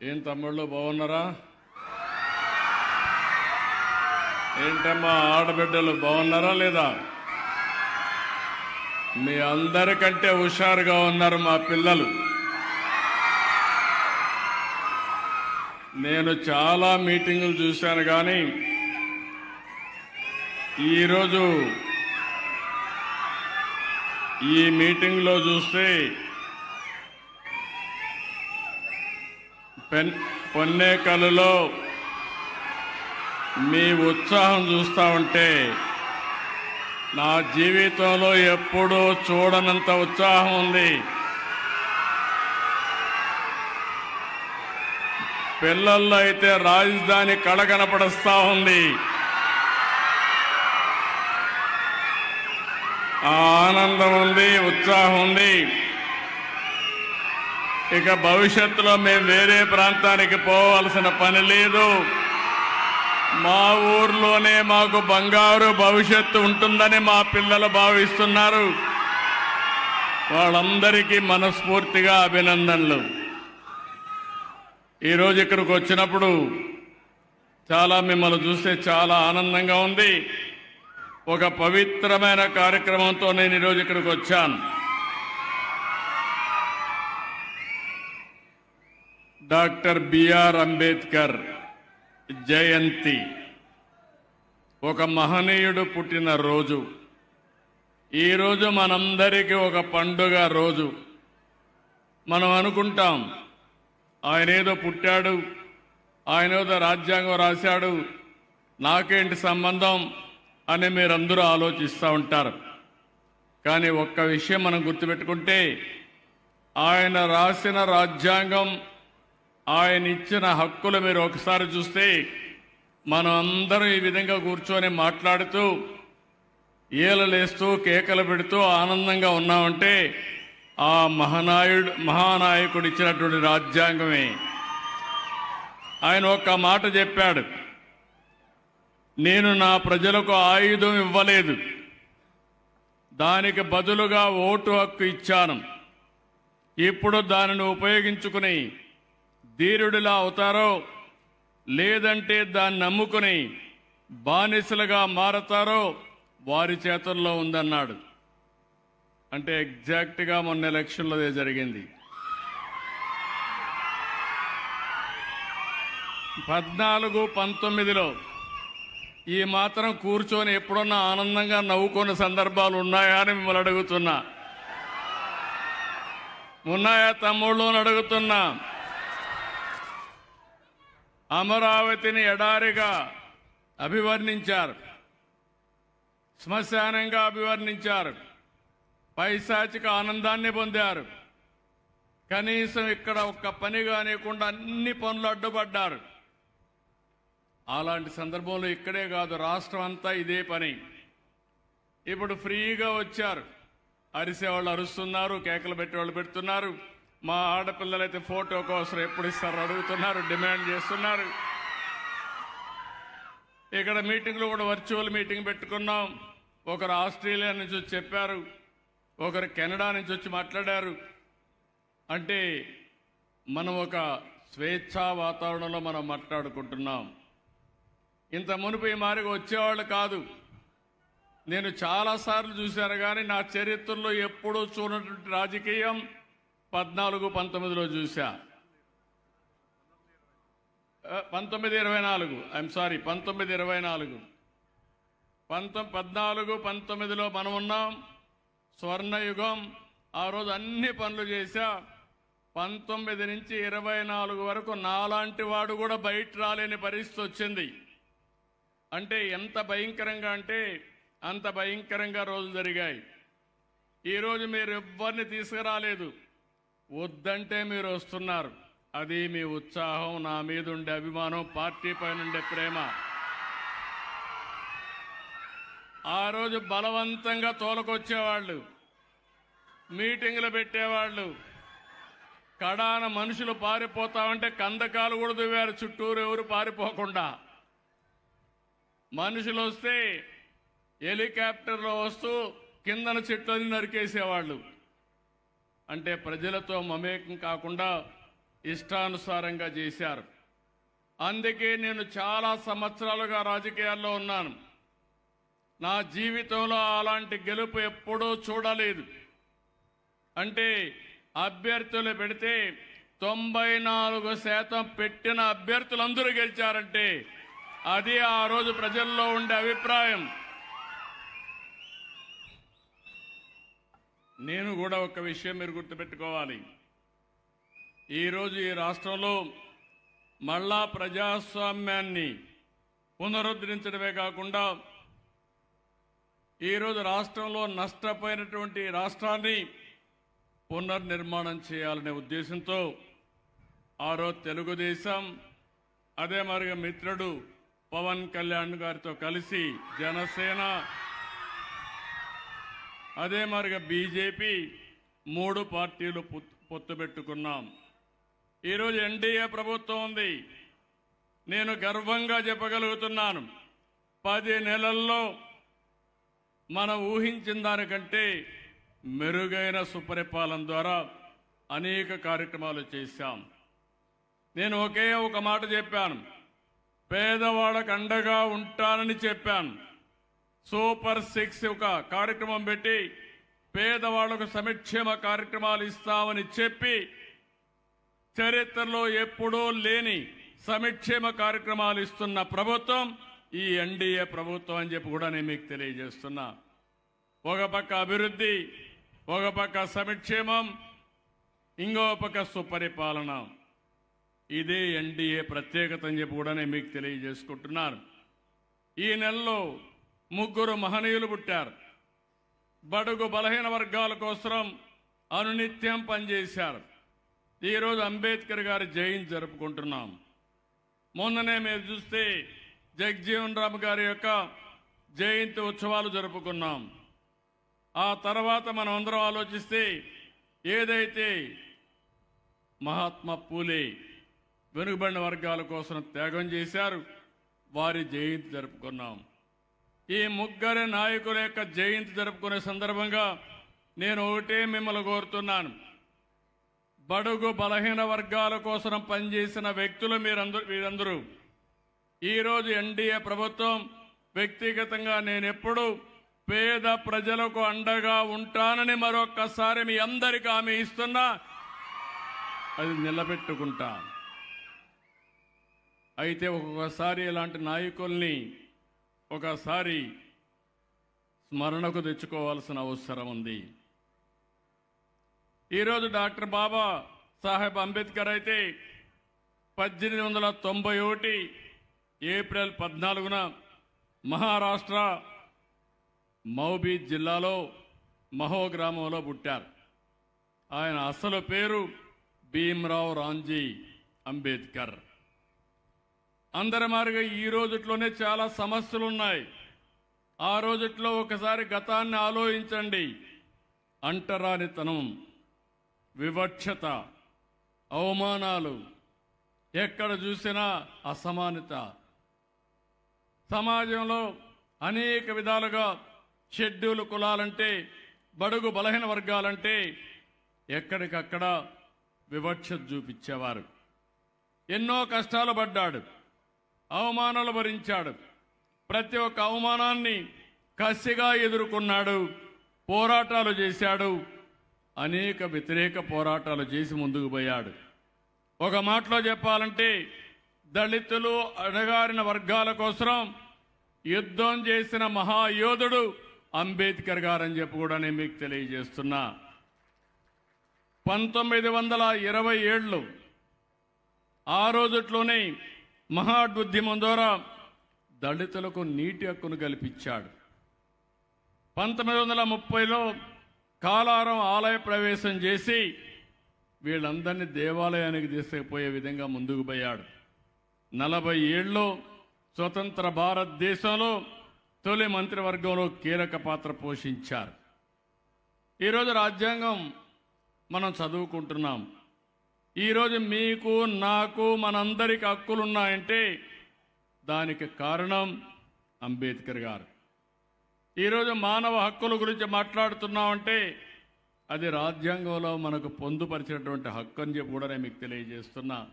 ఏం తమ్ముళ్ళు బాగున్నారా? ఏంటమ్మా ఆడబిడ్డలు బాగున్నారా లేదా? మీ అందరికంటే హుషారుగా ఉన్నారు మా పిల్లలు. నేను చాలా మీటింగులు చూశాను కానీ ఈరోజు ఈ మీటింగ్లో చూస్తే పెన్ పొన్నేకలులో మీ ఉత్సాహం చూస్తూ ఉంటే నా జీవితంలో ఎప్పుడూ చూడనంత ఉత్సాహం ఉంది. పిల్లల్లో అయితే రాజధాని కళ కనపడుస్తూ ఉంది. ఆ ఆనందం ఉంది ఉత్సాహం ఉంది. ఇక భవిష్యత్తులో మేము వేరే ప్రాంతానికి పోవాల్సిన పని లేదు. మా ఊర్లోనే మాకు బంగారు భవిష్యత్తు ఉంటుందని మా పిల్లలు భావిస్తున్నారు. వాళ్ళందరికీ మనస్ఫూర్తిగా అభినందనలు. ఈరోజు ఇక్కడికి వచ్చినప్పుడు చాలా మిమ్మల్ని చూస్తే చాలా ఆనందంగా ఉంది. ఒక పవిత్రమైన కార్యక్రమంతో నేను ఈరోజు ఇక్కడికి వచ్చాను. డాక్టర్ బిఆర్ అంబేద్కర్ జయంతి. ఒక మహనీయుడు పుట్టిన రోజు. ఈరోజు మనందరికీ ఒక పండుగ రోజు. మనం అనుకుంటాం ఆయన ఏదో పుట్టాడు ఆయన ఏదో రాజ్యాంగం రాశాడు నాకేంటి సంబంధం అని మీరందరూ ఆలోచిస్తూ ఉంటారు. కానీ ఒక్క విషయం మనం గుర్తుపెట్టుకుంటే ఆయన రాసిన రాజ్యాంగం ఆయన ఇచ్చిన హక్కులు మీరు ఒకసారి చూస్తే మనం అందరం ఈ విధంగా కూర్చొని మాట్లాడుతూ ఈలలేస్తూ కేకలు పెడుతూ ఆనందంగా ఉన్నామంటే ఆ మహానాయుడు మహానాయకుడు ఇచ్చినటువంటి రాజ్యాంగమే. ఆయన ఒక్క మాట చెప్పాడు నేను నా ప్రజలకు ఆయుధం ఇవ్వలేదు. దానికి బదులుగా ఓటు హక్కు ఇచ్చాను. ఇప్పుడు దానిని ఉపయోగించుకుని ధీరుడిలా అవుతారో లేదంటే దాన్ని నమ్ముకుని బానిసలుగా మారతారో వారి చేతుల్లో ఉందన్నాడు. అంటే ఎగ్జాక్ట్గా మొన్న ఎలక్షన్లో అదే జరిగింది. పద్నాలుగు పంతొమ్మిదిలో ఈ మాత్రం కూర్చొని ఎప్పుడన్నా ఆనందంగా నవ్వుకున్న సందర్భాలు ఉన్నాయా అని మిమ్మల్ని అడుగుతున్నా. ఉన్నాయా తమ్ముళ్ళు అడుగుతున్నా. అమరావతిని ఎడారిగా అభివర్ణించారు. శ్మశానంగా అభివర్ణించారు. పైశాచిక ఆనందాన్ని పొందారు. కనీసం ఇక్కడ ఒక్క పని కానివ్వకుండా అన్ని పనులు అడ్డుపడ్డారు. అలాంటి సందర్భంలో ఇక్కడే కాదు రాష్ట్రం అంతా ఇదే పని. ఇప్పుడు ఫ్రీగా వచ్చారు. అరిసేవాళ్ళు అరుస్తున్నారు కేకలు పెట్టేవాళ్ళు పెడుతున్నారు. మా ఆడపిల్లలైతే ఫోటో కోసం ఎప్పుడు ఇస్తారు అడుగుతున్నారు డిమాండ్ చేస్తున్నారు. ఇక్కడ మీటింగ్లో కూడా వర్చువల్ మీటింగ్ పెట్టుకున్నాం. ఒకరు ఆస్ట్రేలియా నుంచి వచ్చి చెప్పారు. ఒకరు కెనడా నుంచి వచ్చి మాట్లాడారు. అంటే మనం ఒక స్వేచ్ఛా వాతావరణంలో మనం మాట్లాడుకుంటున్నాం. ఇంత మునుపు ఈ మారిగా వచ్చేవాళ్ళు కాదు. నేను చాలాసార్లు చూశాను కానీ నా చరిత్రలో ఎప్పుడూ చూడటువంటి రాజకీయం పద్నాలుగు పంతొమ్మిదిలో చూసా. పంతొమ్మిది ఇరవై నాలుగు. ఐఎమ్ సారీ పంతొమ్మిది ఇరవై నాలుగు. పంతొమ్మిది పద్నాలుగు పంతొమ్మిదిలో మనం ఉన్నాం. స్వర్ణయుగం. ఆ రోజు అన్ని పనులు చేశా పంతొమ్మిది నుంచి ఇరవై నాలుగు వరకు నాలాంటి వాడు కూడా బయట రాలేని పరిస్థితి వచ్చింది. అంటే ఎంత భయంకరంగా అంటే అంత భయంకరంగా రోజులు జరిగాయి. ఈరోజు మీరు ఎవ్వరిని తీసుకురాలేదు. వద్దంటే మీరు వస్తున్నారు. అది మీ ఉత్సాహం నా మీద ఉండే అభిమానం పార్టీ పైన ఉండే ప్రేమ. ఆ రోజు బలవంతంగా తోలకొచ్చేవాళ్ళు మీటింగులు పెట్టేవాళ్ళు. కడాన మనుషులు పారిపోతామంటే కందకాలు కూడా దువ్వారు చుట్టూరు ఎవరు పారిపోకుండా. మనుషులు వస్తే హెలికాప్టర్లో వస్తూ కిందన చెట్లని నరికేసేవాళ్ళు. అంటే ప్రజలతో మమేకం కాకుండా ఇష్టానుసారంగా చేశారు. అందుకే నేను చాలా సంవత్సరాలుగా రాజకీయాల్లో ఉన్నాను. నా జీవితంలో అలాంటి గెలుపు ఎప్పుడూ చూడలేదు. అంటే అభ్యర్థులు పెడితే తొంభై నాలుగు శాతం పెట్టిన అభ్యర్థులందరూ గెలిచారంటే అది ఆ రోజు ప్రజల్లో ఉండే అభిప్రాయం. నేను కూడా ఒక విషయం మీరు గుర్తుపెట్టుకోవాలి. ఈరోజు ఈ రాష్ట్రంలో మళ్ళా ప్రజాస్వామ్యాన్ని పునరుద్ధరించడమే కాకుండా ఈరోజు రాష్ట్రంలో నష్టపోయినటువంటి రాష్ట్రాన్ని పునర్నిర్మాణం చేయాలనే ఉద్దేశంతో ఆ రోజు తెలుగుదేశం అదే మరిగా మిత్రుడు పవన్ కళ్యాణ్ గారితో కలిసి జనసేన అదే మరిగా బీజేపీ మూడు పార్టీలు పొత్తు- పొత్తు పెట్టుకున్నాం. ఈరోజు ఎన్డీఏ ప్రభుత్వం ఉంది. నేను గర్వంగా చెప్పగలుగుతున్నాను. పది నెలల్లో మనం ఊహించిన దానికంటే మెరుగైన సుపరిపాలన ద్వారా అనేక కార్యక్రమాలు చేశాం. నేను ఒకే ఒక మాట చెప్పాను. పేదవాళ్ళకు అండగా ఉంటానని చెప్పాను. సూపర్ సిక్స్ ఒక కార్యక్రమం పెట్టి పేదవాళ్ళకు సమక్షేమ కార్యక్రమాలు ఇస్తామని చెప్పి చరిత్రలో ఎప్పుడూ లేని సమక్షేమ కార్యక్రమాలు ఇస్తున్న ప్రభుత్వం ఈ ఎన్డీఏ ప్రభుత్వం అని చెప్పి కూడా నేను మీకు తెలియజేస్తున్నా. ఒక పక్క అభివృద్ధి ఒక పక్క సంక్షేమం ఇంకో పక్క సుపరిపాలన. ఇదే ఎన్డీఏ ప్రత్యేకత అని చెప్పి కూడా నేను మీకు తెలియజేసుకుంటున్నాను. ఈ నెలలో ముగ్గురు మహనీయులు పుట్టారు. బడుగు బలహీన వర్గాల కోసం అనునిత్యం పనిచేశారు. ఈరోజు అంబేద్కర్ గారి జయంతి జరుపుకుంటున్నాం. మొన్ననే మీరు చూస్తే జగజీవన్ రామ్ గారి యొక్క జయంతి ఉత్సవాలు జరుపుకున్నాం. ఆ తర్వాత మనం అందరం ఆలోచిస్తే ఏదైతే మహాత్మా పూలే వెనుకబడిన వర్గాల కోసం త్యాగం చేశారు వారి జయంతి జరుపుకున్నాం. ఈ ముగ్గురి నాయకుల యొక్క జయంతి జరుపుకునే సందర్భంగా నేను ఒకటే మిమ్మల్ని కోరుతున్నాను. బడుగు బలహీన వర్గాల కోసం పనిచేసిన వ్యక్తులు మీరందరూ మీరందరూ. ఈరోజు ఎన్డీఏ ప్రభుత్వం వ్యక్తిగతంగా నేను పేద ప్రజలకు అండగా ఉంటానని మరొక్కసారి మీ అందరికీ హామీ ఇస్తున్నా. అది నిలబెట్టుకుంటా. అయితే ఒక్కొక్కసారి ఇలాంటి నాయకుల్ని ఒకసారి స్మరణకు తెచ్చుకోవాల్సిన అవసరం ఉంది. ఈరోజు డాక్టర్ బాబా సాహెబ్ అంబేద్కర్ అయితే పద్దెనిమిది వందల తొంభై ఒకటి ఏప్రిల్ పద్నాలుగున మహారాష్ట్ర మౌబీద్ జిల్లాలో మహో గ్రామంలో పుట్టారు. ఆయన అసలు పేరు భీమ్రావ్ రాంజీ అంబేద్కర్. అందరి మారిగా ఈ రోజుట్లోనే చాలా సమస్యలు ఉన్నాయి ఆ రోజుట్లో ఒకసారి గతాన్ని ఆలోచించండి. అంటరానితనం వివక్షత అవమానాలు ఎక్కడ చూసినా అసమానత. సమాజంలో అనేక విధాలుగా షెడ్యూల్ కులాలంటే బడుగు బలహీన వర్గాలంటే ఎక్కడికక్కడ వివక్ష చూపించేవారు. ఎన్నో కష్టాలు పడ్డాడు. అవమానాలు భరించాడు. ప్రతి ఒక్క అవమానాన్ని కసిగా ఎదుర్కొన్నాడు. పోరాటాలు చేశాడు. అనేక వ్యతిరేక పోరాటాలు చేసి ముందుకు పోయాడు. ఒక మాటలో చెప్పాలంటే దళితులు అడగారిన వర్గాల కోసం యుద్ధం చేసిన మహాయోధుడు అంబేద్కర్ గారని చెప్పి కూడా నేను మీకు తెలియజేస్తున్నా. పంతొమ్మిది వందల ఇరవై ఏళ్ళు ఆ రోజుట్లోనే మహాద్యుద్యమం ద్వారా దళితులకు నీటి హక్కును కల్పించాడు. పంతొమ్మిది వందల ముప్పైలో కాలారం ఆలయ ప్రవేశం చేసి వీళ్ళందరినీ దేవాలయానికి తీసుకుపోయే విధంగా ముందుకు పోయాడు. నలభై ఏళ్ళు స్వతంత్ర భారతదేశంలో తొలి మంత్రివర్గంలో కీలక పాత్ర పోషించారు. ఈరోజు రాజ్యాంగం మనం చదువుకుంటున్నాం. ఈరోజు మీకు నాకు మనందరికి హక్కులున్నాయంటే దానికి కారణం అంబేద్కర్ గారు. ఈరోజు మానవ హక్కుల గురించి మాట్లాడుతున్నామంటే అది రాజ్యాంగంలో మనకు పొందుపరిచినటువంటి హక్కు అని చెప్పి కూడా నేను మీకు తెలియజేస్తున్నా.